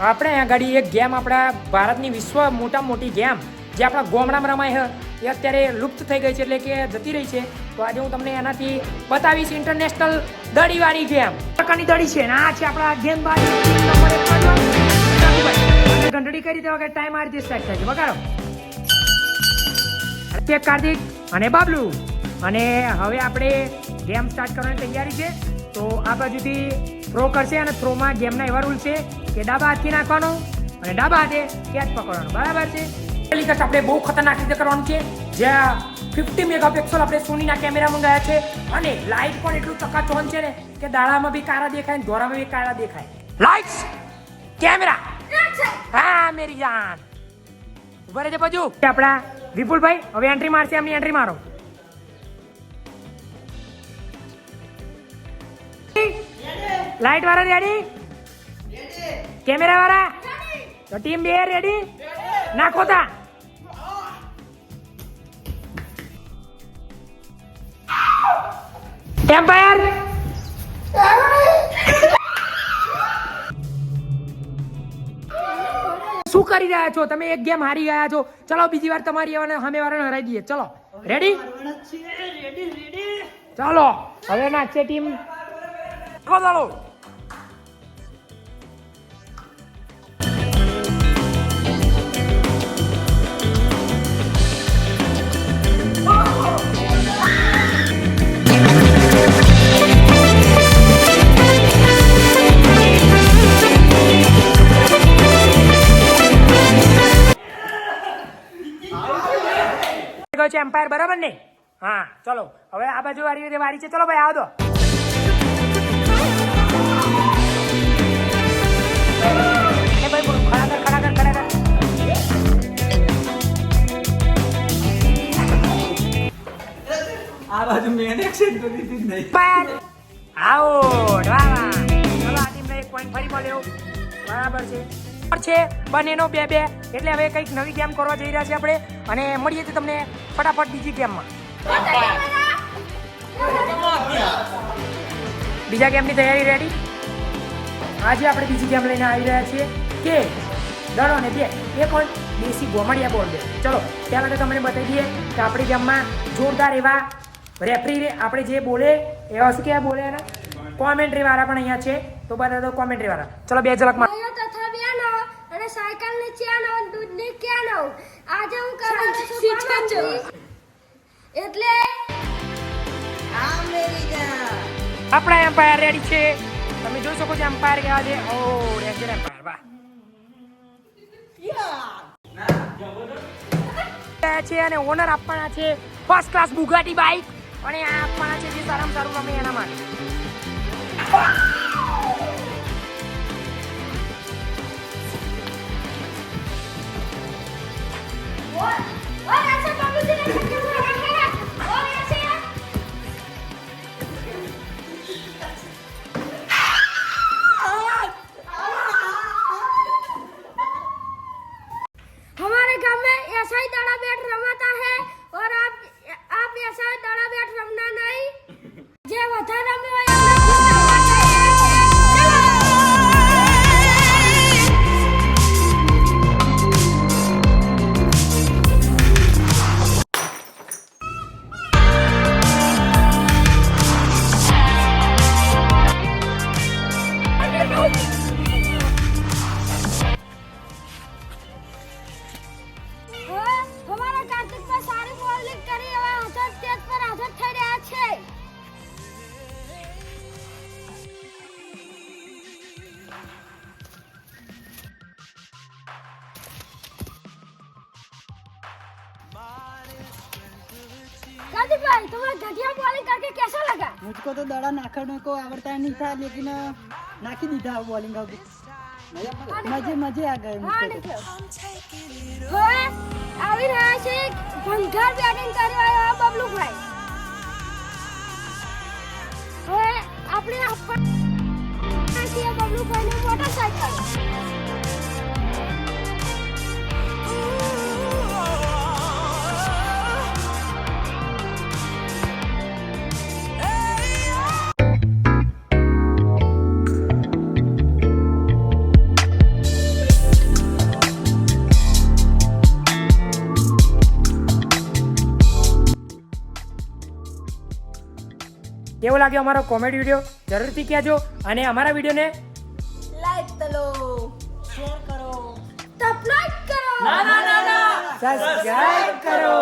આપણે આગળ એક ગેમ આપણા ભારતની વિશ્વ મોટા મોટી ગેમ, જે આપણા ગોમડામાં રમાય છે, એ અત્યારે લુપ્ત થઈ ગઈ છે એટલે કે જતી રહી છે. તો આજે હું તમને એનાથી બતાવીશ ઇન્ટરનેશનલ દડીવાળી ગેમ. પ્રકારની દડી છે આ છે આપણા ગેમબાજ ઘંટડી કરી દેવા કે ટાઈમ આ રીતે સ્ટાર્ટ થાય છે, વગાડો. તે કાર્તિક અને બાબલુ. અને હવે આપણે ગેમ સ્ટાર્ટ કરવાની તૈયારી છે. તો આ બાજુથી થ્રો કરશે અને થ્રોમાં ગેમના એવા રૂલ છે કે ડાબા હાથથી નાખવાનો અને ડાબા હાથે કેચ પકડવાનો. બરાબર છે? પહેલી આપણે બહુ ખતરનાક રીતે કરવાનું છે. જ્યાં ફિફ્ટી મેગાપિક્સલ આપણે સોનીના કેમેરા મંગાયા છે અને લાઇટ પણ એટલું ચકાચોન છે ને કે દાડામાં બી કાળા દેખાય ને ધોરામાં બી કાળા દેખાય. લાઇટ્સ કેમેરા હા, મેરી જાન. ઊભા રહેજે બાજુ આપણા વિપુલભાઈ, હવે એન્ટ્રી મારશે, એમની એન્ટ્રી મારો. લાઈટ વાળા રેડી કેમેરા વાળા? તો ટીમ બે રેડી નાખો તા એમ્પાયર શું કરી રહ્યા છો? તમે એક ગેમ હારી ગયા છો. ચલો બીજી વાર તમારી સામે વાળાને હરાઈ દઈએ. ચલો. રેડી ચાલો. હવે નાખશે ટીમ ચાલો ગયો છે એમ્પાયર બરાબર ને? હા ચલો. હવે આ બાજુ વાળી રીતે વારી છે. ચલો ભાઈ આવો દો આ બાજુ મેન એક્શન તો દીધી જ નહીં. એમ્પાયર આઉટ વાહ વાહ. ચલો આ ટીમને એક પોઈન્ટ ફરી મળ્યો. બરાબર છે. બરાબર છે? બંનેનો બે બે. એટલે હવે કંઈક નવી ગેમ કરવા જઈ રહ્યા છે આપણે. અને મળીએ છીએ તમને ફટાફટ બીજી ગેમમાં બીજા ગેમની તૈયારી રેડી આજે આપણે બીજી ગેમ લઈને આવી રહ્યા છીએ કે દડો ને બે. એ પણ દેશી ગોમડિયા બોલ દે ચલો ત્યાં માટે તમને બતાવી દઈએ કે આપણી ગેમમાં જોરદાર એવા રેફરી રે આપણે જે બોલે, એવા શું કહેવાય બોલે એના? કોમેન્ટ્રી વાળા પણ અહીંયા છે. તો બધા તો કોમેન્ટ્રી વાળા. ચલો, બે બહેનો અને દૂધ ને ક્યાં કેનો આજે હું કરવાનો છું કોમેન્ટ્રી. એટલે આપણા એમ્પાયર રેડી છે. તમે જોઈ શકો છો એમ્પાયર કેવા છે ઓ રેન્જર એમ્પાયર વાહ. છે અને ઓનર આપવાના છે. ફર્સ્ટ ક્લાસ બુગાટી બાઇક અને આ આપવાના છે જે સારામાં સારું રમે એના માટે. कार्तिक भाई तुम्हें घटिया बॉलिंग करके कैसा लगा मुझको तो दड़ा नाखने को आवड़ता नहीं था लेकिन नाखी दीधा बॉलिंग अब मजे मजे आ गए હા मुझको तो। નીકળ્યો હવે આવી રહ્યા છે ભંગાર બેટિંગ કરી રહ્યા બબલુભાઈ હવે આપણે આપણા છીએ બબલુભાઈને મોટરસાયકલ કેવો લાગ્યો અમારો કોમેડી વીડિયો? જરૂરથી કહેજો અને અમારા વિડીયોને લાઈક કરો. શેર કરો. સબસ્ક્રાઇબ કરો સબસ્ક્રાઇબ કરો.